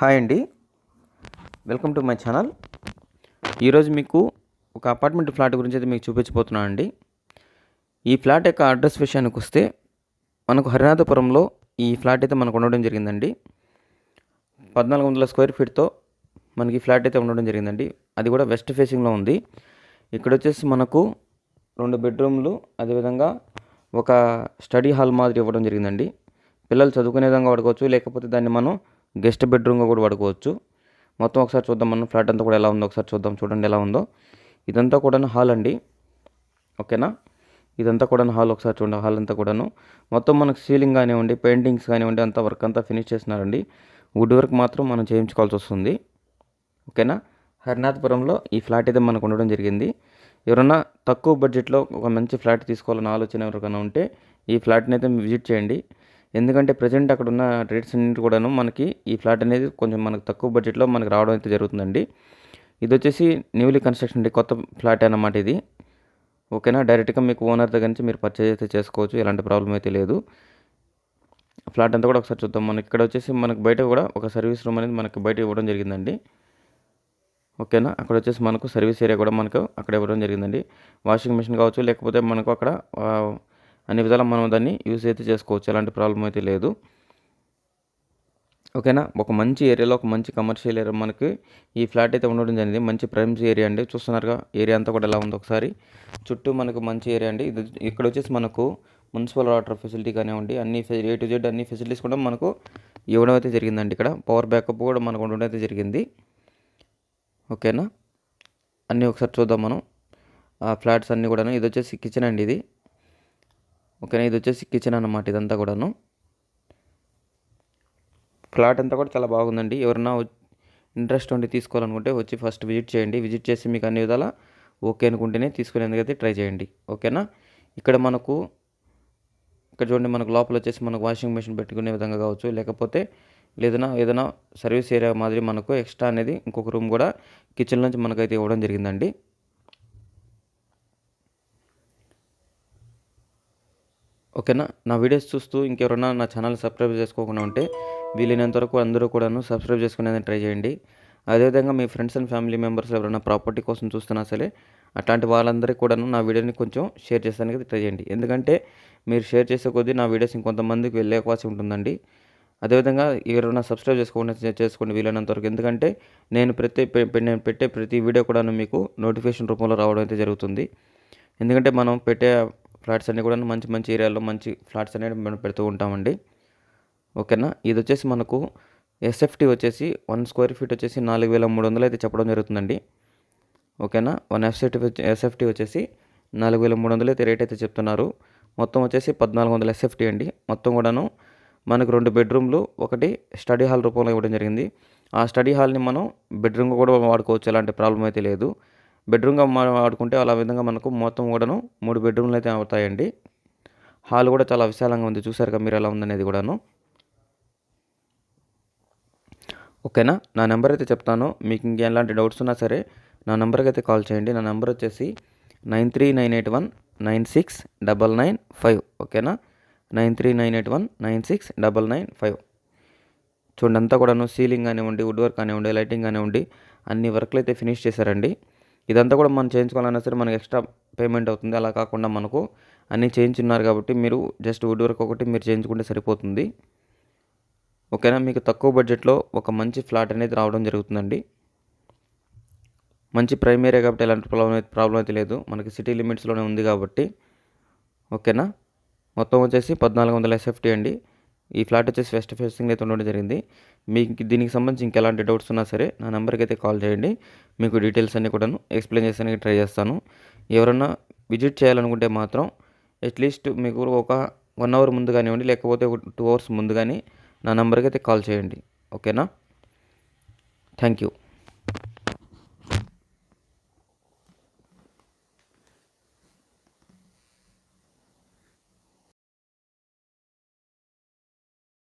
Hi అండి. Welcome to my channel. ఈరోజు మీకు ఒక అపార్ట్మెంట్ ఫ్లాట్ గురించి అయితే మీకు చూపించబోతున్నాను అండి. ఈ ఫ్లాట్ యొక్క అడ్రస్ విషయానికి వస్తే మనకు హరినాథపురంలో ఈ ఫ్లాట్ అయితే మనకు ఉండడం జరిగిందండి. పద్నాలుగు వందల స్క్వేర్ ఫీట్తో మనకి ఫ్లాట్ అయితే ఉండడం జరిగిందండి. అది కూడా వెస్ట్ ఫేసింగ్లో ఉంది. ఇక్కడ వచ్చేసి మనకు రెండు బెడ్రూమ్లు అదేవిధంగా ఒక స్టడీ హాల్ మాదిరి ఇవ్వడం జరిగిందండి. పిల్లలు చదువుకునే విధంగా వాడుకోవచ్చు లేకపోతే దాన్ని మనం గెస్ట్ బెడ్రూమ్గా కూడా పడుకోవచ్చు. మొత్తం ఒకసారి చూద్దాం మనం ఫ్లాట్ అంతా కూడా ఎలా ఉందో ఒకసారి చూద్దాం. చూడండి ఎలా ఉందో. ఇదంతా కూడా హాల్ అండి. ఓకేనా? ఇదంతా కూడా హాల్ ఒకసారి చూడండి. హాల్ అంతా కూడాను. మొత్తం మనకు సీలింగ్ కానివ్వండి పెయింటింగ్స్ కానివ్వండి అంతా వర్క్ అంతా ఫినిష్ చేసినారండి వుడ్ వర్క్ మాత్రం మనం చేయించుకోవాల్సి వస్తుంది. ఓకేనా? హరినాథపురంలో ఈ ఫ్లాట్ అయితే మనకు ఉండడం జరిగింది. ఎవరన్నా తక్కువ బడ్జెట్లో ఒక మంచి ఫ్లాట్ తీసుకోవాలని ఆలోచన ఎవరికైనా ఉంటే ఈ ఫ్లాట్ని అయితే విజిట్ చేయండి. ఎందుకంటే ప్రజెంట్ అక్కడ ఉన్న రేట్స్ అన్నింటి కూడాను మనకి ఈ ఫ్లాట్ అనేది కొంచెం మనకు తక్కువ బడ్జెట్లో మనకి రావడం అయితే జరుగుతుందండి. ఇది వచ్చేసి న్యూలీ కన్స్ట్రక్షన్ అండి కొత్త ఫ్లాట్ అన్నమాట ఇది. ఓకేనా? డైరెక్ట్గా మీకు ఓనర్ దగ్గర నుంచి మీరు పర్చేజ్ అయితే చేసుకోవచ్చు ఎలాంటి ప్రాబ్లం అయితే లేదు. ఫ్లాట్ అంతా కూడా ఒకసారి చూద్దాం. మనకి ఇక్కడ వచ్చేసి మనకు బయట కూడా ఒక సర్వీస్ రూమ్ అనేది మనకి బయట ఇవ్వడం జరిగిందండి. ఓకేనా? అక్కడ వచ్చేసి మనకు సర్వీస్ ఏరియా కూడా మనకు అక్కడ ఇవ్వడం జరిగిందండి. వాషింగ్ మిషన్ కావచ్చు లేకపోతే మనకు అక్కడ అన్ని విధాలు మనం దాన్ని యూజ్ అయితే చేసుకోవచ్చు. ఎలాంటి ప్రాబ్లం అయితే లేదు. ఓకేనా? ఒక మంచి ఏరియాలో ఒక మంచి కమర్షియల్ ఏరియా మనకి ఈ ఫ్లాట్ అయితే ఉండడం జరిగింది. మంచి ప్రైమ్స్ ఏరియా అండి. చూస్తున్నారుగా ఏరియా అంతా కూడా ఎలా ఉందో ఒకసారి? చుట్టూ మనకు మంచి ఏరియా అండి. ఇది ఇక్కడ వచ్చేసి మనకు మున్సిపల్ వాటర్ ఫెసిలిటీ కానివ్వండి అన్ని ఏ టు జెడ్ అన్ని ఫెసిలిటీస్ కూడా మనకు ఇవ్వడం అయితే జరిగిందండి ఇక్కడ. పవర్ బ్యాకప్ కూడా మనకు ఉండడం అయితే జరిగింది. ఓకేనా? అన్నీ ఒకసారి చూద్దాం మనం. ఆ ఫ్లాట్స్ అన్నీ కూడా ఇది వచ్చేసి కిచెన్ అండి ఇది. ఓకేనా ఇది వచ్చేసి కిచెన్ అన్నమాట ఇదంతా కూడాను. ఫ్లాట్ అంతా కూడా చాలా బాగుందండి. ఎవరన్నా ఇంట్రెస్ట్ ఉండి తీసుకోవాలనుకుంటే వచ్చి ఫస్ట్ విజిట్ చేయండి. విజిట్ చేసి మీకు అన్ని విధాలా ఓకే అనుకుంటేనే తీసుకునేందుకైతే ట్రై చేయండి. ఓకేనా? ఇక్కడ మనకు ఇక్కడ చూడండి మనకు లోపల వచ్చేసి మనకు వాషింగ్ మెషిన్ పెట్టుకునే విధంగా కావచ్చు. లేకపోతే లేదన్నా ఏదైనా సర్వీస్ ఏరియా మాదిరి మనకు ఎక్స్ట్రా అనేది ఇంకొక రూమ్ కూడా కిచెన్ నుంచి మనకైతే ఇవ్వడం జరిగిందండి. ఓకేనా? నా వీడియోస్ చూస్తూ ఇంకెవరైనా నా ఛానల్ సబ్స్క్రైబ్ చేసుకోకుండా ఉంటే వీలైనంత వరకు అందరూ కూడాను సబ్స్క్రైబ్ చేసుకునేది ట్రై చేయండి. అదేవిధంగా మీ ఫ్రెండ్స్ అండ్ ఫ్యామిలీ మెంబర్స్ ఎవరైనా ప్రాపర్టీ కోసం చూస్తున్నా సరే అట్లాంటి వాళ్ళందరికీ కూడాను నా వీడియోని కొంచెం షేర్ చేస్తానికి ట్రై చేయండి. ఎందుకంటే మీరు షేర్ చేసే కొద్దీ నా వీడియోస్ ఇంకొంతమందికి వెళ్ళే అవకాశం ఉంటుందండి. అదేవిధంగా ఎవరైనా సబ్స్క్రైబ్ చేసుకోకుండా చేసుకోండి వీలైనంత వరకు. ఎందుకంటే నేను ప్రతి నేను పెట్టే ప్రతి వీడియో కూడాను మీకు నోటిఫికేషన్ రూపంలో రావడం అయితే జరుగుతుంది. ఎందుకంటే మనం పెట్టే ఫ్లాట్స్ అన్నీ కూడా మంచి మంచి ఏరియాలో మంచి ఫ్లాట్స్ అనేవి మనం పెడుతూ ఉంటామండి. ఓకేనా? ఇది వచ్చేసి మనకు ఎస్ఎఫ్టీ వచ్చేసి వన్ స్క్వేర్ ఫీట్ వచ్చేసి నాలుగు వేల మూడు వందలు అయితే చెప్పడం జరుగుతుందండి. ఓకేనా? వన్ ఎఫ్సెఫ్టీ ఎస్ఎఫ్టీ వచ్చేసి నాలుగు వేల మూడు వందలు అయితే రేట్ అయితే చెప్తున్నారు. మొత్తం వచ్చేసి పద్నాలుగు వందల ఎస్ఎఫ్టీ అండి. మొత్తం కూడాను మనకు రెండు బెడ్రూమ్లు ఒకటి స్టడీ హాల్ రూపంలో ఇవ్వడం జరిగింది. ఆ స్టడీ హాల్ని మనం బెడ్రూమ్ కూడా వాడుకోవచ్చు ఎలాంటి ప్రాబ్లం అయితే లేదు. బెడ్రూమ్గా మనం వాడుకుంటే అలా విధంగా మనకు మొత్తం కూడాను మూడు బెడ్రూమ్లు అయితే అవుతాయండి. హాల్ కూడా చాలా విశాలంగా ఉంది. చూసారుగా మీరు ఎలా ఉందనేది కూడాను. ఓకేనా? నా నెంబర్ అయితే చెప్తాను. మీకు ఇంకెలాంటి డౌట్స్ ఉన్నా సరే నా నెంబర్కి అయితే కాల్ చేయండి. నా నెంబర్ వచ్చేసి nine three nine eight one nine six double nine five. ఓకేనా? Nine three nine eight one nine six double nine five. చూడండి అంతా కూడాను సీలింగ్ కానివ్వండి వుడ్ వర్క్ కానివ్వండి లైటింగ్ కానివ్వండి అన్ని వర్క్లు అయితే ఫినిష్ చేశారండి. ఇదంతా కూడా మనం చేయించుకోవాలన్నా సరే మనకి ఎక్స్ట్రా పేమెంట్ అవుతుంది. అలా కాకుండా మనకు అన్నీ చేయించున్నారు కాబట్టి మీరు జస్ట్ వుడ్ వర్క్ ఒకటి మీరు చేయించుకుంటే సరిపోతుంది. ఓకేనా? మీకు తక్కువ బడ్జెట్లో ఒక మంచి ఫ్లాట్ అనేది రావడం జరుగుతుందండి. మంచి ప్రైమ్ ఏరియా కాబట్టి ఎలాంటి ప్రాబ్లం అయితే ప్రాబ్లం అయితే లేదు. మనకి సిటీ లిమిట్స్లోనే ఉంది కాబట్టి. ఓకేనా? మొత్తం వచ్చేసి పద్నాలుగు వందల ఎస్ఎఫ్టీ అండి. ఈ ఫ్లాట్ వచ్చేసి వెస్ట్ ఫేసింగ్ అయితే ఉండడం జరిగింది. మీకు దీనికి సంబంధించి ఇంకెలాంటి డౌట్స్ ఉన్నా సరే నా నెంబర్కి అయితే కాల్ చేయండి. మీకు డీటెయిల్స్ అన్నీ కూడాను ఎక్స్ప్లెయిన్ చేసానికి ట్రై చేస్తాను. ఎవరన్నా విజిట్ చేయాలనుకుంటే మాత్రం అట్లీస్ట్ మీకు ఒక వన్ అవర్ ముందు కానివ్వండి లేకపోతే ఒక టూ అవర్స్ ముందు కానీ నా నెంబర్కి అయితే కాల్ చేయండి. ఓకేనా? Thank you.